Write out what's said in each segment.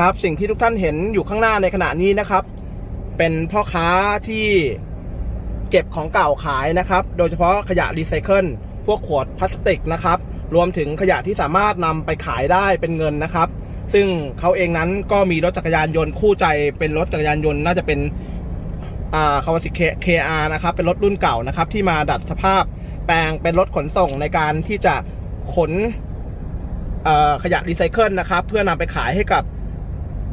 ครับ สิ่งที่ทุกท่านเห็นอยู่ข้างหน้าในขณะนี้นะครับ เป็นพ่อค้าที่เก็บของเก่าขายนะครับ โดยเฉพาะขยะรีไซเคิลพวกขวดพลาสติกนะครับ รวมถึงขยะที่สามารถนำไปขายได้เป็นเงินนะครับ ซึ่งเขาเองนั้นก็มีรถจักรยานยนต์คู่ใจเป็นรถจักรยานยนต์น่าจะเป็นอ่าคาวาซิเคอาร์นะครับ เป็นรถรุ่นเก่านะครับ ที่มาดัดสภาพแปลงเป็นรถขนส่งในการที่จะขนขยะรีไซเคิลนะครับ เพื่อนำไปขายให้กับ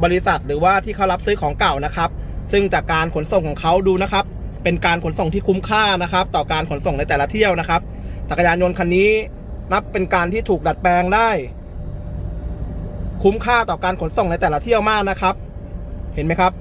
บริษัทหรือว่าที่เขารับซื้อของเก่านะครับ ซึ่งจากการขนส่งของเขาดูนะครับ เป็นการขนส่งที่คุ้มค่านะครับ ต่อการขนส่งในแต่ละเที่ยวนะครับจักรยานยนต์คันนี้นับเป็นการที่ถูกดัดแปลงได้ คุ้มค่าต่อการขนส่งในแต่ละเที่ยวมากนะครับ เห็นไหมครับ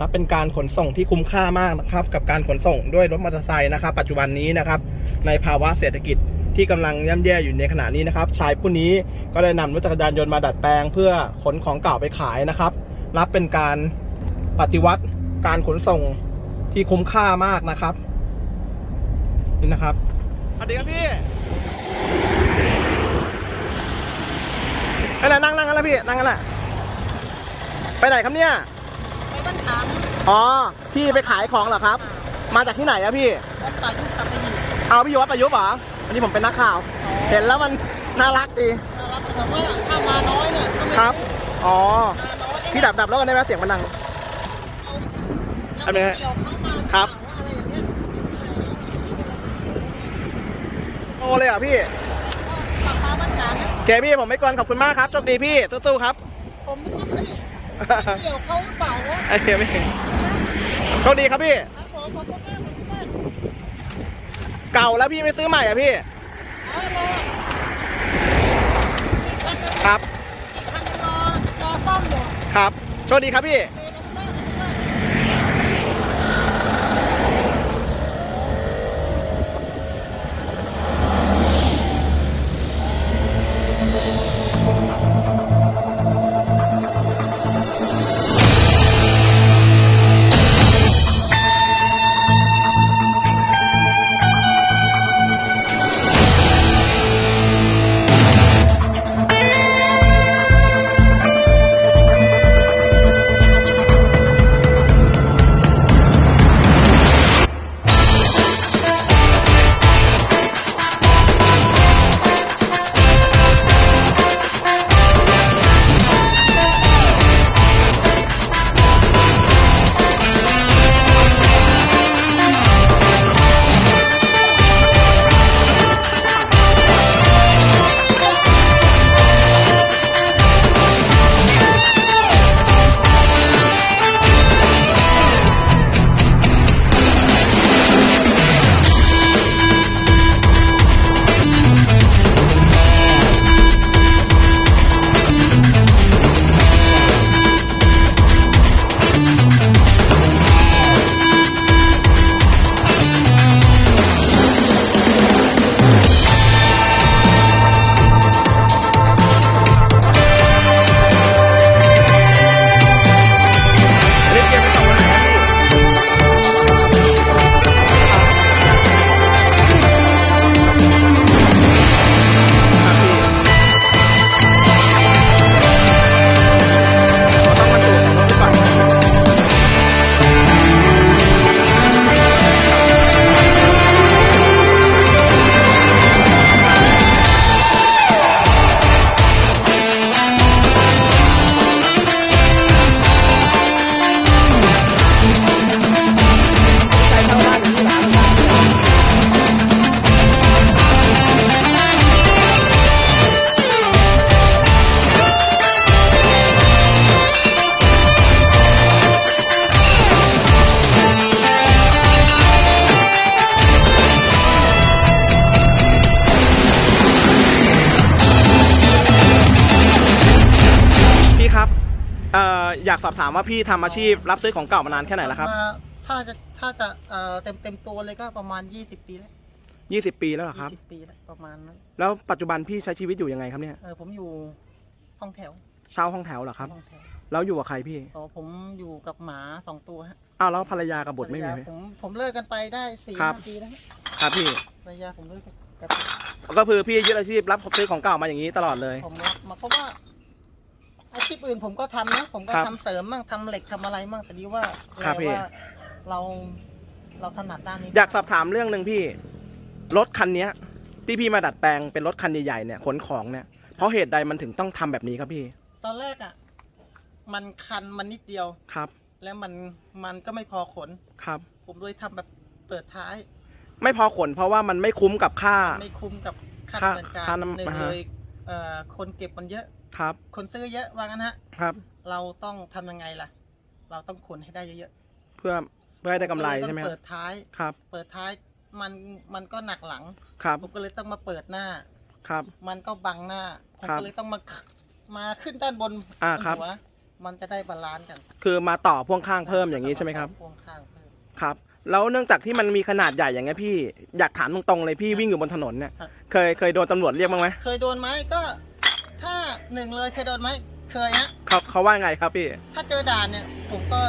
นับเป็นการขนส่งที่คุ้มค่ามากนะครับ กับการขนส่งด้วยรถมอเตอร์ไซค์นะครับ ปัจจุบันนี้นะครับ ในภาวะเศรษฐกิจ ที่กำลังย่ำแย่อยู่ในขณะนี้นะครับ ชายผู้นี้ก็ได้นำรถจักรยานยนต์มาดัดแปลง เพื่อขนของเก่าไปขายนะครับนับเป็นการปฏิวัติการขนส่งที่คุ้มค่ามากนะครับนี่นะครับสวัสดีครับพี่ไปไหนนั่งนั่งกันแล้วพี่นั่งกันแหละไปไหนครับเนี่ยไปบ้านฉางอ๋อพี่ไปขายของเหรอครับ มาจากที่ไหนอะพี่วัดป่ายุทธสัตหีบเอาพี่อยู่วัดประยุทธ์เหรอ วันนี้ผมเป็นนักข่าว เห็นแล้วมันน่ารักดีนะครับแต่ว่าถ้ามาน้อยเนี่ยก็ไม่ครับ อ๋อมาน้อยพี่ดับดับแล้วกันได้ไหมเสียงมันดังเอาแล้วไม่เกี่ยวเข้ามาครับว่าอะไรอย่างเงี้ยโอ้เลยเหรอพี่ปากปลาบ้านฉางเนี่ยโอเคพี่ผมไม่กวนขอบคุณมากครับโชคดีพี่สู้ๆครับ ผมนึกว่าไม่เกี่ยวเขาหรือเปล่าวะโอเคพี่โชคดีครับพี่ ครับผมขอบคุณมากขอบคุณมาก เก่าแล้วพี่ไม่ซื้อใหม่อะพี่เอารออีกคันหนึงครับอีกคันหนึงรอรอซ่อมอยู่ครับโชคดีครับพี่ สอบถามว่าพี่ทำอาชีพรับซื้อของเก่ามานานแค่ไหนแล้วครับ มาถ้าจะถ้าจะเอ่อเต็มเต็มตัวเลยก็ประมาณ 20 ปีแล้วยี่สิบปีแล้วเหรอครับ20ปีแล้วประมาณนั้นแล้วปัจจุบันพี่ใช้ชีวิตอยู่ยังไงครับเนี่ย เออผมอยู่ห้องแถวเช่าห้องแถวเหรอครับ ห้องแถวแล้วอยู่กับใครพี่ อ๋อผมอยู่กับหมาสองตัวฮะอ้าวแล้วภรรยากับบุตรไม่มีภไหมรยาผมผมเลิกกันไปได้สี่ครับ ห้าปีแล้วฮะครับพี่ ภรรยาผมเลิกไปครับผมก็คือพี่ยึดอาชีพรับซื้อของเก่ามาอย่างนี้ตลอดเลย ผมรับมาเพราะว่า อาชีพอื่นผมก็ทำนะผมก็ครับทำเสริมมั่งทำเหล็กทำอะไรมั่งแต่ดีว่าครับพี่ ว่าเราเราถนัดด้านนี้อยากสอบถามเรื่องหนึ่งพี่ รถคันเนี้ย ที่พี่มาดัดแปลงเป็นรถคันใหญ่ๆเนี่ยขนของเนี่ยเพราะเหตุใดมันถึงต้องทำแบบนี้ครับพี่ตอนแรกอะ มันคันมันนิดเดียว ครับแล้วมันมันก็ไม่พอขน ครับ ผมเลยทำแบบเปิดท้าย ไม่พอขนเพราะว่ามันไม่คุ้มกับค่า ไม่คุ้มกับค่าค่าดำเนินการค่าน้ำหนึ่งอ่าฮะ เลยเอ่อคนเก็บมันเยอะ ครับ คนซื้อเยอะว่างั้นฮะครับ เราต้องทำยังไงล่ะ เราต้องขนให้ได้เยอะเพื่อเพื่อให้ๆได้กำไรผก็เลยใช่ไหมต้องคเปิรับดท้าย ครับ เปิดท้ายมันมันก็หนักหลัง ครับผมก็เลยต้องมาเปิดหน้า ครับ มันก็บังหน้า ผมครับก็เลยต้องมามาขึ้นด้านบนอ่าบนครับ หัวมันจะได้บาลานซ์กันคือมาต่อพ่วงข้างเพิ่มอย่างนี้ใช่ไหมครับ พ่วงข้างเพิ่ม ครับ แล้วเนื่องจากที่มันมีขนาดใหญ่อย่างเงี้ยพี่อยากถามตรงๆเลยพี่วิ่งอยู่บนถนนเนี่ย ครับ เคยเคยโดนตำรวจเรียกบ้างไหมเคยโดนไหมก็ ถ้าหนึ่งเลยเคยโดนไหมเคยฮะเขาเขาว่าไงครับพี่ ถ้าเจอด่านเนี่ย ผมก็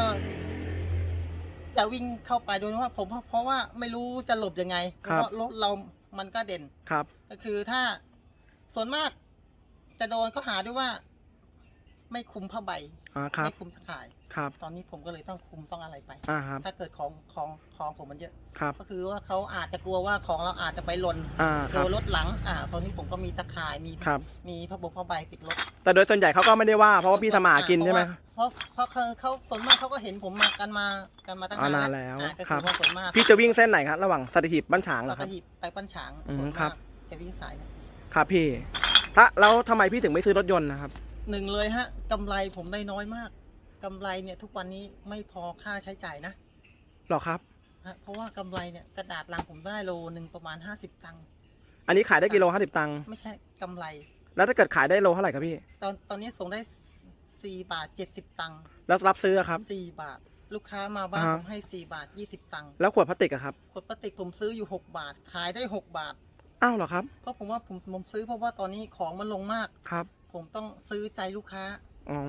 จะวิ่งเข้าไปโดยว่าผมเพราะว่าไม่รู้จะหลบยังไง เพครับราะรถเรามันก็เด่นครับ ก็คือถ้าส่วนมากจะโดนก็หาด้วยว่า ไม่คุมผ้าใบอ่าครับ ไม่คุมตะข่าย ครับ ตอนนี้ผมก็เลยต้องคุมต้องอะไรไป อ่าครับ ถ้าเกิดของของของผมมันเยอะ ครับ ก็คือว่าเขาอาจจะกลัวว่าของเราอาจจะไปหล่นอ่าคโดรับนรถหลัง อ่า ตอนนี้ผมก็มีตะข่ายมีครับ มีผ้าบงผ้าใบติดรถแต่โดยส่วนใหญ่เขาก็ไม่ได้ว่า เพราะว่าพี่ทำมาหากินใช่ไหม เพราะเพราะเขาเขาส่วนมากเขาก็เห็นผมมากันมากันมาตั้งอ๋อนานานแล้วอ่าก็ครัคืบอว่าส่วนมากพี่จะวิ่งเส้นไหนครับ ระหว่างสัตหีบบ้านฉางเหรแล้อวคก็รับหยิบไปปั้นฉางอืมส่วนครัมากบจะวิ่งสาย ครับพี่ถ้าแล้วทำไมพี่ถึงไม่ซื้อรถยนต์นะครับ หนึ่งเลยฮะกำไรผมได้น้อยมากกำไรเนี่ยทุกวันนี้ไม่พอค่าใช้จ่ายนะหรอครับฮะเพราะว่ากำไรเนี่ยกระดาษลังผมได้โลหนึ่งประมาณ50ตังค์อันนี้ขายได้กิโลห้าสิบตังค์ไม่ใช่กำไร แล้วถ้าเกิดขายได้โลเท่าไหร่ครับพี่ ตอนตอนนี้ส่งได้4บาท70ตังค์แล้วรับซื้ออะครับ4บาท ลูกค้ามาบ้านอ่า ผมให้4บาท20ตังค์แล้วขวดพลาสติกอะครับขวดพลาสติกผมซื้ออยู่6บาท ขายได้6บาท อ้าวเหรอครับเพราะผมว่าผมผมซื้อเพราะว่าตอนนี้ของมันลงมาก ครับ ผมต้องซื้อใจลูกค้า อ๋อ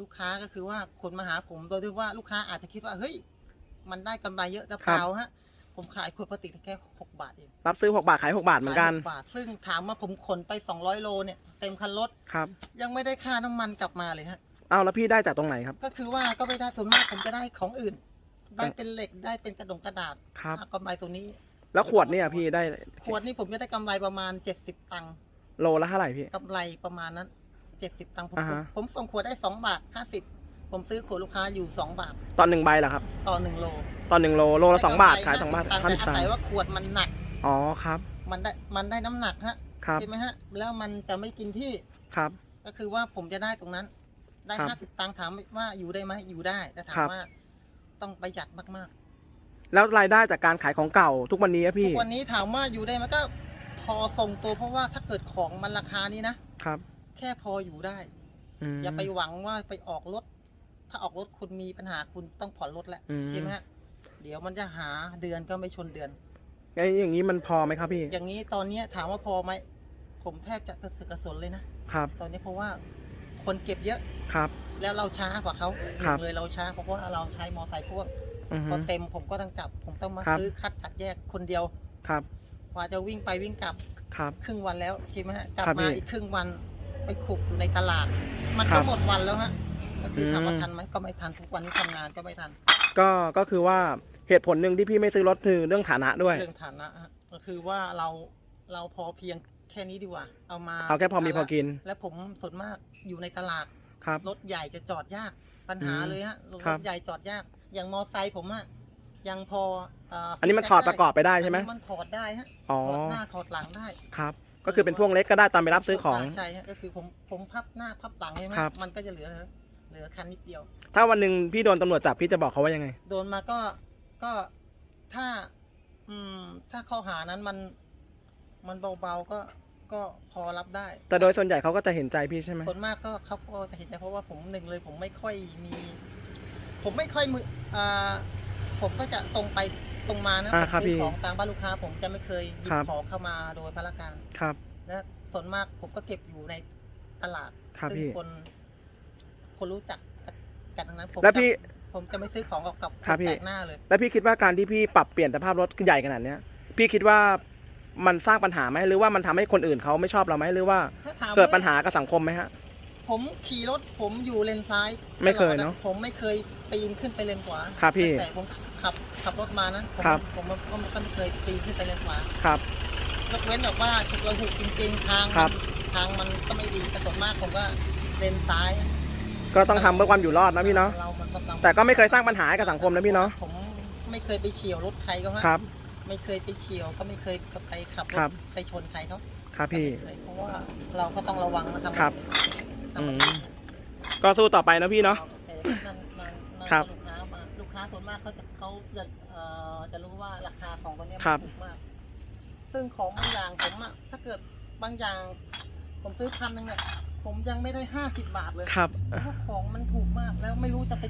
ลูกค้าก็คือว่าคนมาหาผมโดยที่ว่าลูกค้าอาจจะคิดว่าเฮ้ย มันได้กำไรเยอะแต่เปล่าฮะ ผมขายขวดพลาสติกแค่หกบาทเอง รับซื้อหกบาทขายหกบาทเหมือนกันขาย6บาทซึ่งถามว่าผมขนไป200โลเนี่ยเต็มคันรถ ครับ ยังไม่ได้ค่าน้ำมันกลับมาเลยฮะอ้าวแล้วพี่ได้จากตรงไหนครับ ก็คือว่าก็ไม่ได้ส่วนมากผมจะได้ของอื่น ได้เป็นเหล็กได้เป็นกระดงกระดาษครับอะกำไรตัวนี้ แล้วขวดเนี่ยพี่ได้ ขวดนี่ผมจะได้กำไรประมาณ70ตังค์ โลละเท่าไหร่พี่ กำไรประมาณนั้น70ตังค์ผมอ่าฮะ ผมส่งขวดได้2บาท50ผมซื้อขวดลูกค้าอยู่2บาทตอนหนึ่งใบเหรอครับ ต่อ1โลตอนหนึ่งโลโลละสองบาทขายสองบาทตังค์ห้าแต่สิบอาตังศัยค์ว่าขวดมันหนัก อ๋อครับมันได้มันได้น้ำหนักฮะครับใช่ไหมฮะ แล้วมันจะไม่กินที่ครับ ก็คือว่าผมจะได้ตรงนั้น ได้ครับห้าสิบตังค์ถามว่าอยู่ได้ไหมอยู่ได้แต่ถาครัมบ ว่า ต้องประหยัดมากแล้วรายได้จากการขายของเก่าทุกวันนี้อะๆพี่ทุกวันนี้ถามว่าอยู่ได้ไหมันก็ พอส่งตัวเพราะว่าถ้าเกิดของมันราคานี้นะครับ แค่พออยู่ได้ มอย่าไปหวังว่าไปออกรถ ถ้าออกรถคุณมีปัญหาคุณต้องผ่อนรถแหละอืม ใช่ไหมฮะเดี๋ยวมันจะหาเดือนก็ไม่ชนเดือนงั้นอย่างนี้มันพอไหมครับพี่อย่างนี้ตอนเนี้ยถามว่าพอไหมผมแทบจะกระสือกระสนเลยนะครับตอนนี้เพราะว่าคนเก็บเยอะครับ แล้วเราช้ากว่าเขาหครันึ่บ งเลยเราช้าเพราะว่าเราใช้มอไซค์พ่วงอือพฮึ อเต็มผมก็ต้องกลับ ผมต้องมาครับ ซื้อคัดจัดแยกคนเดียว ครับ กว่าจะวิ่งไปวิ่งกลับครับ ครึ่งวันแล้วใช่ไหมฮะกลับครับมาพี่อีกครึ่งวันไปขุกอยู่ในตลาด มันครัก็บหมดวันแล้วฮะก็คือถามว่าอืม ทันไหมก็ไม่ทันทุกวันนี้ทำงานก็ไม่ทันก็ก็คือว่าเหตุผลหนึ่งที่พี่ไม่ซื้อรถคือเรื่องฐานะด้วย เรื่องฐานะฮะก็คือว่าเราเราพอเพียงแค่นี้ดีกว่า เอามาเอาแค่พอมีพอกินและผมส่วนมากอยู่ในตลาด ครับ รถใหญ่จะจอดยากปัญหาอืมเลยฮะรครัถบใหญ่จอดยาก อย่างมอไซค์ผมอะ ยังพอเอันนี้มันถอดประกอบไปได้ใช่ไหม อันนี้มันถอดได้ฮะอ๋อ ถอดหน้าถอดหลังได้ครับ ก็คือเป็นพ่วงเล็กก็ได้ตอนไปรับซื้อของ ใช่ฮะก็คือผมผมพับหน้าพับหลังใช่ไหมครับ มันก็จะเหลือเหลือคันนิดเดียว ถ้าวันหนึ่งพี่โดนตำรวจจับพี่จะบอกเขาว่ายังไง โดนมาก็ก็ถ้า อืม ถ้าข้อหานั้นมัน มันเบาๆก็ก็พอรับได้แต่โดยส่วนใหญ่เขาก็จะเห็นใจพี่ใช่ไหม ส่วนมากก็เขาก็จะเห็นนะเพราะว่าผมหนึ่งเลย ผมไม่ค่อยมี ผมไม่ค่อยมืออ่า ผมก็จะตรงไปตรงมานะอ่าผมครับซื้อพี่ของตามบ้านลูกค้า ผมจะไม่เคยหยิครับบ ของเข้ามาโดยพละการครับนะส่วนมากผมก็เก็บอยู่ในตลาดครับซึ่งพี่ คน คนรู้จักกันทั้งนั้นผมแล้วจะพี่ผมจะไม่ซื้อของกับกับครับพี่ แปลกหน้าเลย แล้วพี่คิดว่าการที่พี่ปรับเปลี่ยนสภาพรถใหญ่ขนาดเนี้ย พี่คิดว่ามันสร้างปัญหาไหมหรือว่ามันทำให้คนอื่นเขาไม่ชอบเราไหมหรือว่าถ้าถามเกิดปัญว่หากับสังคมไหมฮะ ผมขี่รถผมอยู่เลนซ้ายไม่เคยตลอดเนอะผมไม่เคยปีนขึ้นไปเลนขวาครับพี่ ตั้งแต่ผม ขับขับรถมานะผมครับ ผมก็ไม่เคยปีนขึ้นไปเลนขวาครับ ยกเว้นแบบว่าฉุกระหุกจริงๆทางครับ ทางมันก็ไม่ดีแต่ส่วนมากผมก็เลนซ้ายก็ต้องทำเพื่อความอยู่รอดนะพี่เนาะเรามันก็ต้องแต่ก็ไม่เคยสร้างปัญหาให้กับสังคมนะพี่เนาะผมไม่เคยไปเฉียวรถใครเขาฮะครับ ไม่เคยไปเฉียวก็ไม่เคยไปขับรครัถบไปชนใครเขาครับพี่ ไม่เคยเพราะว่าเราก็ต้องระวังนะทำครับ ทำอืมก็สู้ต่อไปนะพี่เนาะแต่นั่นมันมัน ครับ ส่วนมากเขาจะเขาจะเอ่อจะรู้ว่าราคาของตัวเนี้ยครัมับ นถูกมาก ซึ่งของบางอย่างผมอะถ้าเกิดบางอย่าง ผมซื้อพันหนึ่งเนี่ยผมยังไม่ได้ห้าสิบบาทเลยครับ เพราะของมันถูกมากแล้วไม่รู้จะไป